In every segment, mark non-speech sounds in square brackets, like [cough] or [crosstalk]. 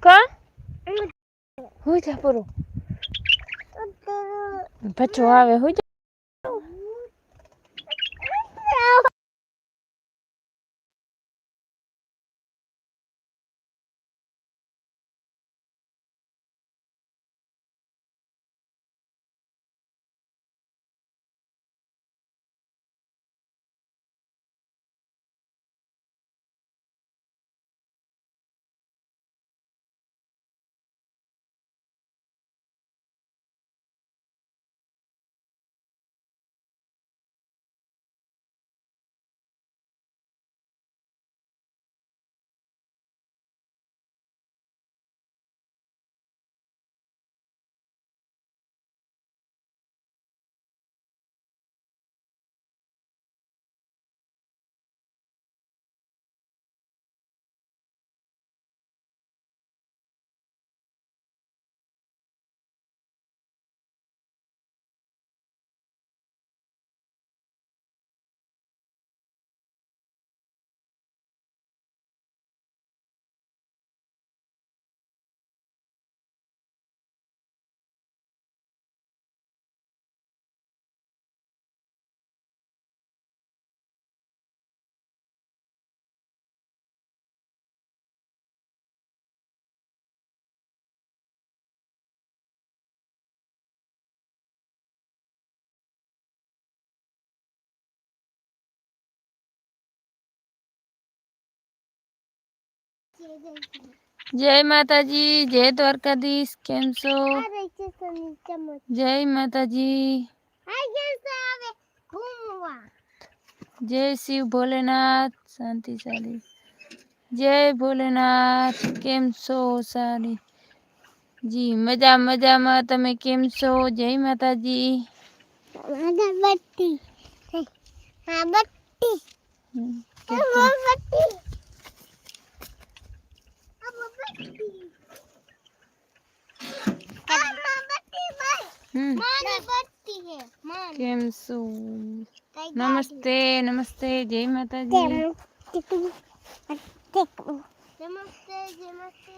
કા? હું જા પૂરું. બચ્ચો આવે હું જય માતાજી જય દ્વારકાધીશ કેમ છો જય માતાજી જય શિવ ભોલેનાથ શાંતિ ચાલી જય ભોલેનાથ કેમ છો સારી જી મજા મજામાં તમે કેમ છો જય માતાજી અગરબત્તી હા બત્તી હમ, બત્તી કેમ શું? નમસ્તે નમસ્તે જય માતાજી. નમસ્તે નમસ્તે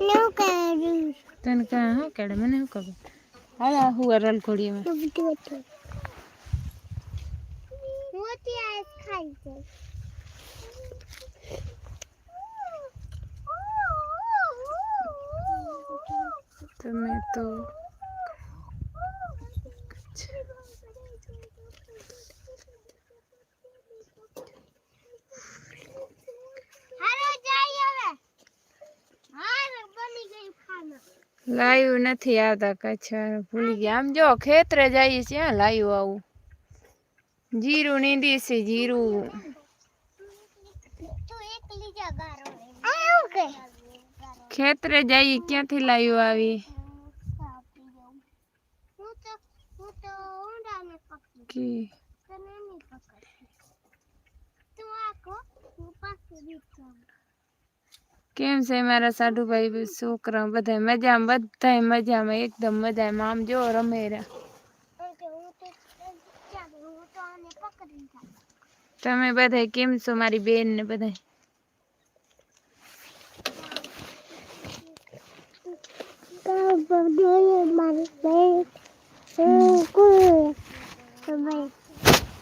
નું કરું તને કા હું કેડે મને શું ખબર? હાલા હું રલ ઘોડીમાં તો બધું હતું મોટી આઈસ ખાઈ છે. તમે તો હાલો જાય હવે હા બની ગયું ખાના લાઈવ નથી આવતા કચ્છા, ભૂલી ગયા. આમ જો ખેતરે જઈએ હા, લાઈવ આવું. જીરું નીંદી છે, જીરું. ખેતરે જઈએ ક્યાંથી લાઈવ આવી કે? કેમ છે મારા સાઢુભાઈ છોકરા બધા મજામાં બધા મજામાં એકદમ મજામાં આમ જો રમે રહ્યા ઓકે હું તો ચાલ હું તો આને પકડી જાય તમે બધા કેમ છો મારી બેન ને બધા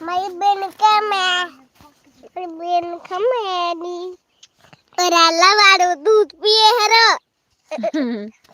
મારી બેન કેમે મારી બેન ખમેડી રાલા વાળું દૂધ પીએ હરો [laughs] [laughs]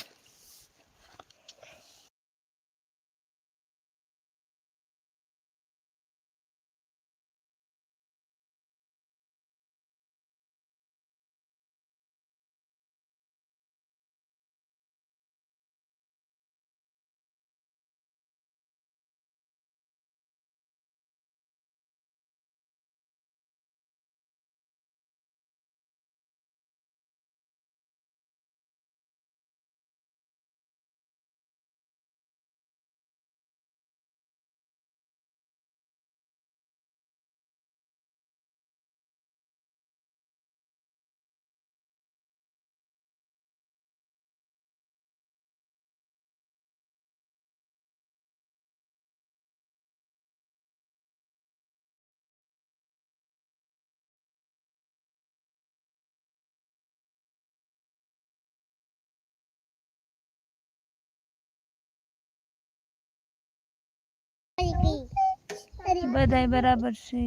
બધાય બરાબર છે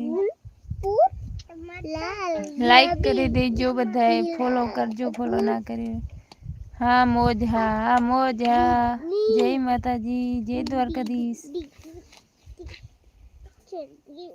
લાલ લાઈક કરી દેજો બધાય ફોલો કરજો ફોલો ના કરી હા મોજ હા હા મોજ હા જય માતાજી જય દ્વારકાધીશ ये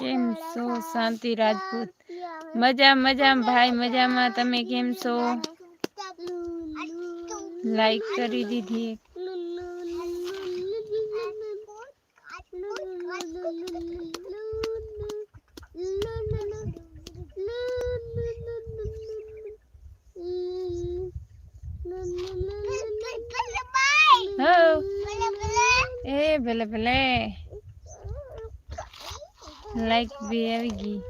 કેમ છો? શાંતિ રાજપૂત. મજા મજા ભાઈ મજામાં. તમે કેમ છો? લાઈક કરી દીધી લાઈક બી આવી ગઈ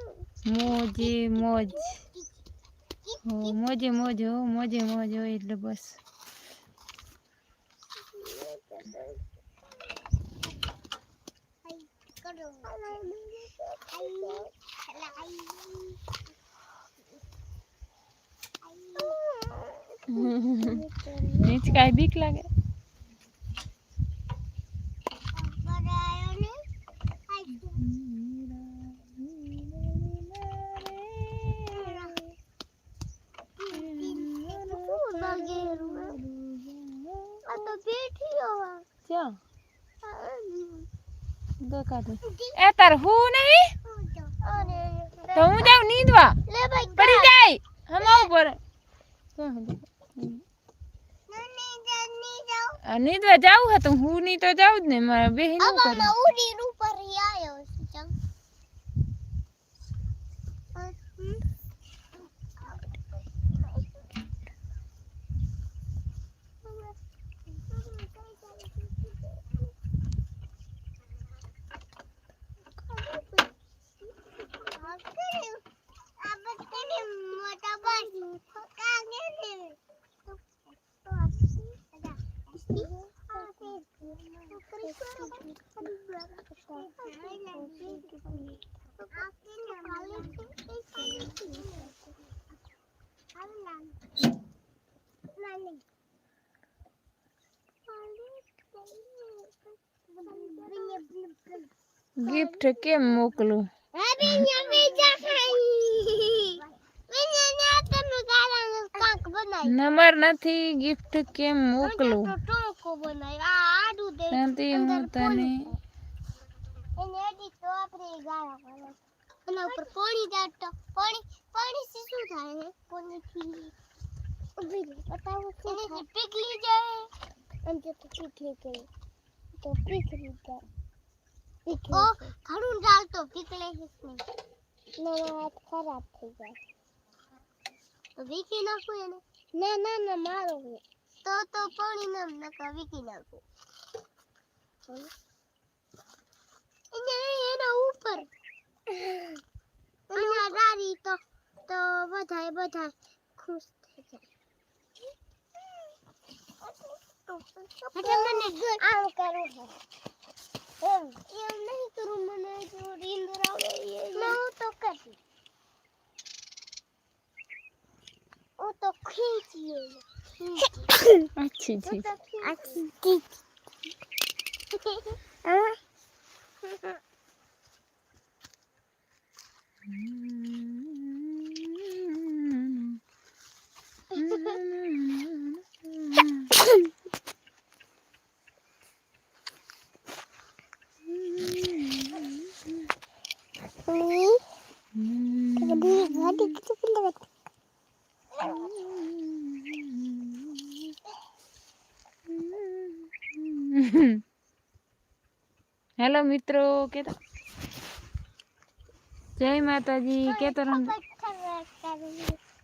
મોજે મોજ મોજે મોજ હો મોજે મોજ હોય એટલે બસ. નીચ કાંઈ બીક લાગે? આ તો બેઠી હોવા ક્યાં દેખાતું એ તાર હું નહીં? તો હું જાઉં નીંદવા? પડી જાય. હમ ઉપર નીંદવા જાવું હે તો હું ની તો જાઉં જ ને. મારા બે નું કરું ઉપર ગિફ્ટ કેમ મોકલું નંબર નથી ગિફ્ટ કેમ મોકલું શાંતિ હું તને એના ઉપર પાણી દાટતો પાણી પાણી થી શું થાય હે પાણી થી ઉભી રહે બતાવો શું થાય પીગળી જાય એમ જો તો પીગળી ગઈ તો પીગળી જાય ઓ ઘણું ડાલતો પીગળે છે નહીં ના હાથ ખરાબ થઈ જાય તો વીકી નાખું એને ના ના ના મારો તો તો પાણી નામ નકા વીકી નાખું એને એના ઉપર અને રારી તો તો બધાય બધા ખુશ થઈ જાય એટલે મને આમ કરું છે એમ એમ નહીં કરું મને જો રીંદર આવે એ હું તો 이것도 퀴즈예요. 퀴즈. 아, 퀴즈. 아, [laughs] 음. હેલો મિત્રો કેતા? જય માતાજી કેતો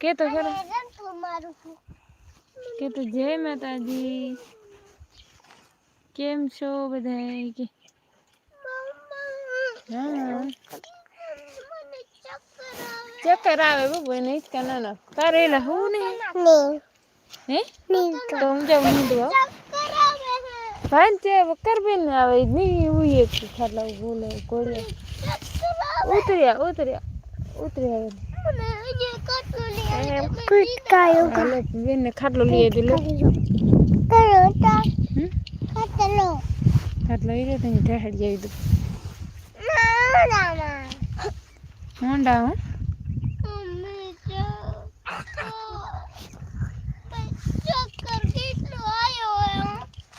કેતો ખરો? કેતો જય માતાજી. કેમ છો બધાય? કે હા. ચક્કર આવે. બાબુ એને કે ના તારે એલા હું ને. હે? તો હું જાઉં નીંદવા ભાઈ તે કરબેન ને આવે નહીં ઉયે કે ખાટલા ભૂલે કોળિયા ઉતર્યા ઉતર્યા ઉતર્યા બેન ખાટલો લઈ દીધો લો. હમ? ખાટલો એ રહ્યો તને ઠેઠ જઈ દઉં. હોંડા હો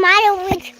Mario wins.